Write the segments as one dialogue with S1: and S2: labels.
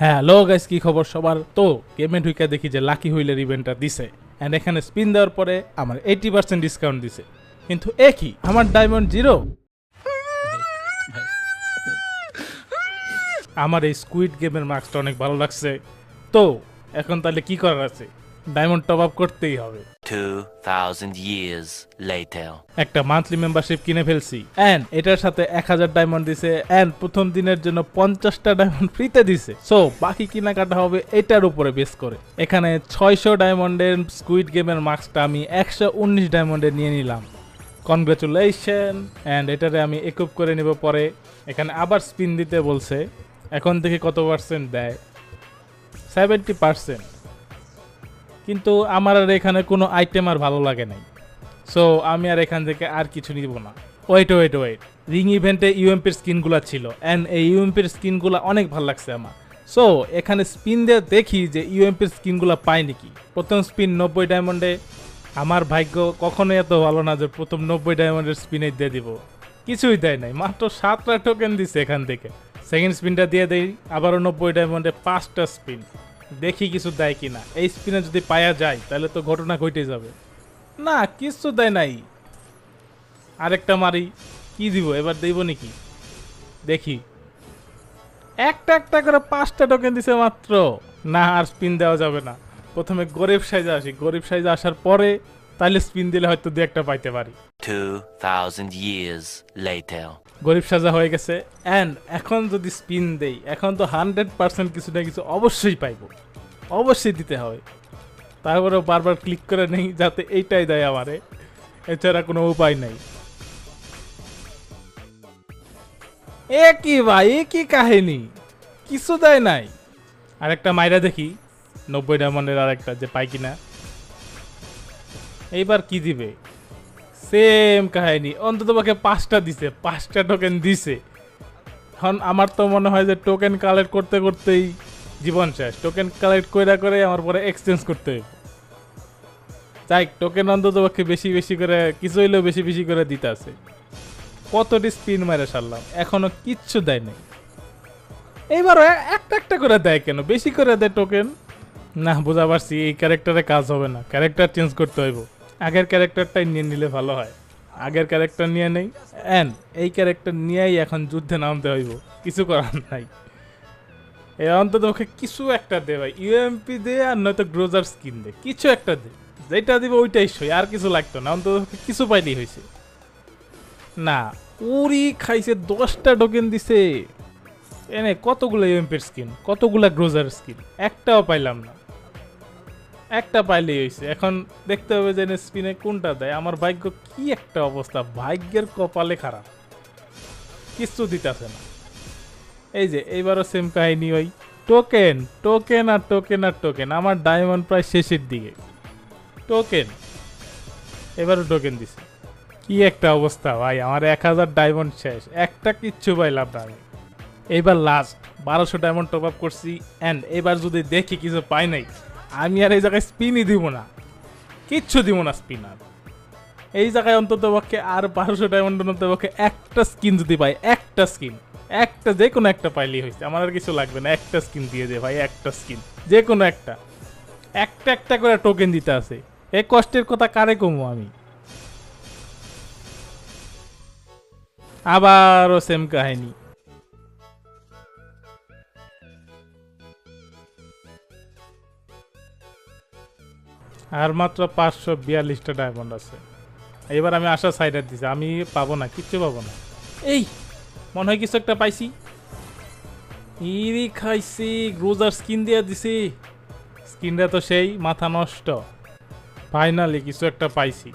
S1: হ্যাঁ hello guys, কি খবর সবার? তো গেমে ঢুকে দেখি যে লাকি হুইলের ইভেন্টটা দিছে। অ্যান্ড এখানে স্পিন দেওয়ার পরে আমার এইটি পার্সেন্ট ডিসকাউন্ট দিছে। কিন্তু এ কি? আমার ডায়মন্ড জিরো আমার এই স্কুইড গেমের মার্কসটা অনেক ভালো লাগছে। তো, এখন তাহলে কি করার আছে? ডায়মন্ড টপ আপ করতেই হবে।
S2: 2,000 years later.
S1: একটা মান্থলি মেম্বারশিপ কিনে ফেলছি। অ্যান্ড এটার সাথে এক হাজার ডায়মন্ড দিছে। অ্যান্ড প্রথম দিনের জন্য পঞ্চাশটা ডায়মন্ড ফ্রিতে দিছে। সো বাকি কেনাকাটা হবে এটার উপরে বেস করে। এখানে ছয়শো ডায়মন্ডের স্কুইড গেমের মার্কসটা আমি একশো উনিশ ডায়মন্ডে নিয়ে নিলাম। কনগ্রাচুলেশন অ্যান্ড এটারে আমি একুপ করে নেব পরে। এখানে আবার স্পিন দিতে বলছে। এখন থেকে কত পার্সেন্ট দেয়? সেভেন্টি পার্সেন্ট কিন্তু আমার আর এখানে কোনো আইটেম আর ভালো লাগে নাই। সো আমি আর এখান থেকে আর কিছু নিব না। ওয়েট ওয়েট ওয়েট রিং ইভেন্টে ইউএমপির স্কিনগুলো ছিল অ্যান্ড এই ইউএমপির স্কিনগুলো অনেক ভালো লাগছে আমার। সো এখানে স্পিন দিয়ে দেখি যে ইউএমপির স্কিনগুলো পাই নাকি। প্রথম স্পিন নব্বই ডায়মন্ডে আমার ভাগ্য কখনোই এত ভালো না যে প্রথম নব্বই ডায়মন্ডের স্পিনে দিয়ে দিব। কিছুই দেয় নাই, মাত্র সাতটা টোকেন দিছে এখান থেকে। সেকেন্ড স্পিনটা দিয়ে দেই, আবারও নব্বই ডায়মন্ডে পাঁচটা স্পিন দেখি কিছু দেয় কিনা। এই স্পিনে যদি পায়া যায় তাহলে তো ঘটনা ঘটে যাবে। না কিছু দেয় নাই। আরেকটা মারি কি দিব? এবার দেব নাকি? দেখি। একটা একটা করে পাঁচটা টোকেন দিছে মাত্র। না আর স্পিন দেওয়া যাবে না। প্রথমে গরিব সাইজে আসি। গরিব সাইজে আসার পরে তাহলে স্পিন দিলে হয়তো দু একটা পাইতে পারি।
S2: 2,000
S1: গরিব সাজা হয়ে গেছে। অ্যান্ড এখন যদি স্পিন দেই এখন তো হান্ড্রেড পার্সেন্ট কিছু না কিছু অবশ্যই পাইবো। অবশ্যই দিতে হবে। তারপরেও বারবার ক্লিক করে নেই যাতে এইটাই দেয় আমারে। এছাড়া কোনো উপায় নাই। এ কি ভাই কি কাহিনী? কিছু দেয় নাই। আরেকটা মাইরা দেখি, নব্বই ডায়মন্ডের আরেকটা, যে পাই কিনা। এইবার কি দিবে? সেম কাহিনী। অন্তত পক্ষে পাঁচটা দিছে, পাঁচটা টোকেন দিছে। এখন আমার তো মনে হয় যে টোকেন কালেক্ট করতে করতেই জীবন শেষ। টোকেন কালেক্ট করে করে আমার পরে এক্সচেঞ্জ করতে হবে যাই টোকেন অন্তত পক্ষে বেশি বেশি করে, কিছু হইলেও বেশি বেশি করে দিতে আছে। কতটি স্পিন মেরে সারলাম, এখনও কিচ্ছু দেয় নাই। এইবারও একটা একটা করে দেয় কেন? বেশি করে দেয় টোকেন না, বুঝা পারছি, এই ক্যারেক্টারে কাজ হবে না। ক্যারেক্টার চেঞ্জ করতে হইব। আগের ক্যারেক্টারটাই নিয়ে নিলে ভালো হয়। আগের ক্যারেক্টার নিয়ে নেই। অ্যান্ড এই ক্যারেক্টার নিয়েই এখন যুদ্ধে নামতে হইব। কিছু করার নাই। এ অন্তত ওকে কিছু একটা দে ভাই ইউএমপি দে আর নয়তো গ্রোজার স্কিন দে, কিছু একটা দে। যেটা দিবে ওইটাই সই, আর কিছু লাগতো না, অন্তত ওকে কিছু পাইলেই হয়েছে। না, উরি খাইছে, দশটা টোকেন দিছে। এনে কতগুলো ইউএমপির স্কিন কতগুলা গ্রোজার স্কিন একটাও পাইলাম না। একটা পাইলেই হয়েছে। এখন দেখতে হবে যে স্পিনে কোনটা দেয়। আমার ভাগ্য কি একটা অবস্থা, ভাগ্যের কপালে খারাপ। কিচ্ছু দিতেছে না। এই যে, এইবারও সেম কাহিনী ওই টোকেন টোকেন আর টোকেন আর টোকেন আমার ডায়মন্ড প্রায় শেষের দিকে। টোকেন এবারও টোকেন দিছে। কি একটা অবস্থা ভাই, আমার এক হাজার ডায়মন্ড শেষ, একটা কিচ্ছু পাইলাম না আমি এইবার লাস্ট বারোশো ডায়মন্ড টপ আপ করছি অ্যান্ড এবার যদি দেখি কিছু পাই নাই, আমি আর এই জায়গায় স্পিনই দিব না। কিচ্ছু দিব না স্পিন আর। এই জায়গায় অন্তত পক্ষে আর বারোশো ডায়মন্ড অন্তত পক্ষে একটা স্কিন যদি পাই, একটা স্কিন একটা, যে কোনো একটা পাইলেই হয়েছে। আমার আর কিছু লাগবে না। একটা স্কিন দিয়ে দে ভাই, একটা স্কিন যে কোনো একটা। একটা একটা করে টোকেন দিতে আছে। এই কষ্টের কথা কারে কমু আমি? আবারও সেম কাহিনী। আর মাত্র পাঁচশো বিয়াল্লিশটা ডায়মন্ড আছে। এবার আমি আশা সাইডার দিছি। আমি পাবো না, কিচ্ছু পাবো না। এই মনে হয় কিছু একটা পাইছি। ইরি খাইছি, গ্রোজার স্কিন দিয়ে দিছি। স্কিনটা তো সেই, মাথা নষ্ট। ফাইনালি কিছু একটা পাইছি।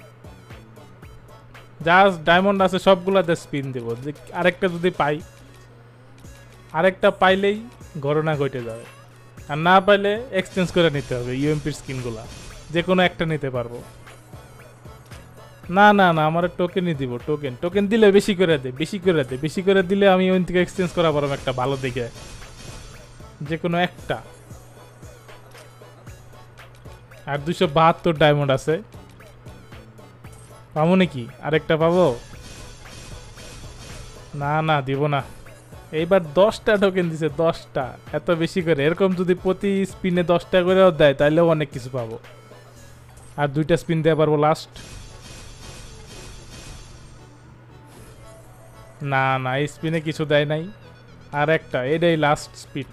S1: জাস্ট ডায়মন্ড আছে, সবগুলাতে স্পিন দেব। আরেকটা যদি পাই, আরেকটা পাইলেই ঘটনা ঘটে যাবে। আর না পাইলে এক্সচেঞ্জ করে নিতে হবে ইউএমপির স্কিনগুলা যে কোনো একটা নিতে পারব। না না না, আমার টোকেনই দিব টোকেন টোকেন দিলে বেশি করে দে, বেশি করে দে, বেশি করে দিলে আমি ওই থেকে এক্সচেঞ্জ করা পারব একটা ভালো দেখে যে কোনো একটা। আর দুশো বাহাত্তর ডায়মন্ড আছে। পাবো নাকি? আরেকটা পাবো? না না, দিব না। এইবার দশটা টোকেন দিছে, দশটা। এত বেশি করে। এরকম যদি প্রতি স্পিনে দশটা করেও দেয় তাহলেও অনেক কিছু পাবো। আর দুইটা স্পিন দিতে পারব লাস্ট না না, এই স্পিনে কিছু দেয় নাই। আর একটা, এটাই লাস্ট স্পিন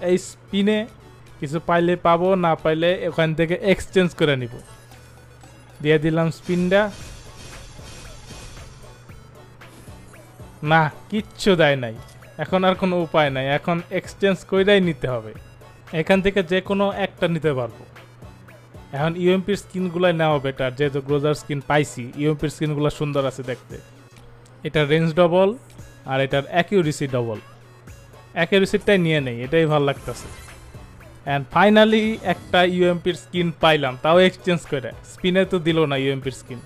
S1: এই স্পিনে কিছু পাইলে পাবো, না পাইলে ওখান থেকে এক্সচেঞ্জ করে নিব। দিয়ে দিলাম স্পিনটা না, কিচ্ছু দেয় নাই। এখন আর কোনো উপায় নাই। এখন এক্সচেঞ্জ কইরাই নিতে হবে। এখান থেকে যে কোনো একটা নিতে পারব। এখন ইউএমপির স্কিনগুলো নেওয়া বেটার যেহেতু গ্রোজার স্কিন পাইছি ইউএমপির স্কিনগুলো সুন্দর আছে দেখতে। এটার রেঞ্জ ডবল আর এটার অ্যাকিউরেসি ডবল অ্যাকিউরেসিটাই নিয়ে নেই, এটাই ভালো লাগতেছে। অ্যান্ড ফাইনালি একটা ইউএমপির স্কিন পাইলাম, তাও এক্সচেঞ্জ করে। স্পিনে তো দিল না ইউএমপির স্কিন